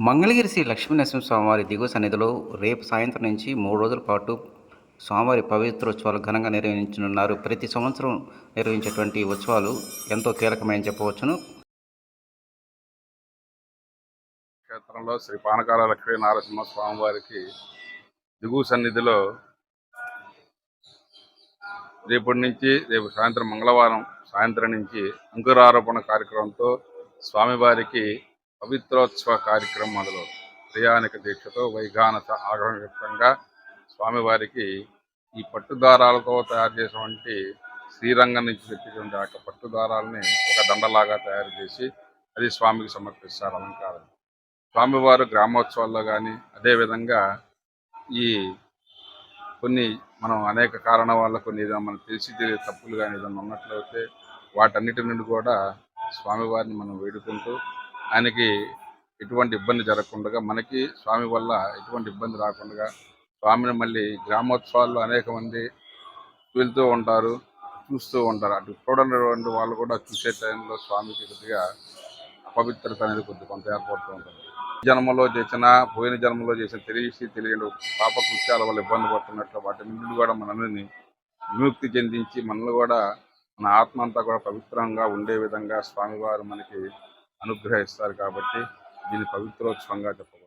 మంగళగిరి శ్రీ లక్ష్మీనరసింహ స్వామివారి దిగువ సన్నిధిలో రేపు సాయంత్రం నుంచి మూడు రోజుల పాటు స్వామివారి పవిత్రోత్సవాలు ఘనంగా నిర్వహించనున్నారు. ప్రతి సంవత్సరం నిర్వహించేటువంటి ఉత్సవాలు ఎంతో కీలకమైన చెప్పవచ్చును. క్షేత్రంలో శ్రీ పానకాల లక్ష్మీ నారసింహ స్వామివారికి దిగువ సన్నిధిలో రేపటి నుంచి రేపు సాయంత్రం మంగళవారం సాయంత్రం నుంచి అంకురారోపణ కార్యక్రమంతో స్వామివారికి పవిత్రోత్సవ కార్యక్రమం ప్రయాణిక దీక్షతో వైఘానత ఆగమయుక్తంగా స్వామివారికి ఈ పట్టుదారాలతో తయారు చేసినటువంటి శ్రీరంగం నుంచి తెప్పించిన ఆ యొక్క పట్టు ఒక దండలాగా తయారు చేసి అది స్వామికి సమర్పిస్తారు అలంకారం. స్వామివారు గ్రామోత్సవాల్లో కానీ అదేవిధంగా ఈ కొన్ని మనం అనేక కారణాల వల్ల కొన్ని ఏదైనా మనకు తెలిసి తెలియదు తప్పులు కానీ ఏదైనా ఉన్నట్లయితే వాటన్నిటి నుండి కూడా స్వామివారిని మనం వేడుకుంటూ ఆయనకి ఎటువంటి ఇబ్బంది జరగకుండా మనకి స్వామి వల్ల ఎటువంటి ఇబ్బంది రాకుండా స్వామిని మళ్ళీ గ్రామోత్సవాల్లో అనేక మంది వెళ్తూ ఉంటారు చూస్తూ ఉంటారు. అటు చూడనటువంటి వాళ్ళు కూడా చూసే టైంలో స్వామికి కొద్దిగా అపవిత్రత అనేది కొద్ది కొంత ఏర్పడుతూ ఉంటుంది. జన్మలో చేసిన పోయిన జన్మలో చేసిన తెలిసి తెలియని పాప కృత్యాల వల్ల ఇబ్బంది పడుతున్నట్లు వాటి నుండి కూడా మనల్ని విముక్తి చెందించి మనల్ని కూడా మన ఆత్మ అంతా కూడా పవిత్రంగా ఉండే విధంగా స్వామివారు మనకి అనుగ్రహిస్తారు కాబట్టి దీన్ని పవిత్రోత్సవంగా చెప్పవచ్చు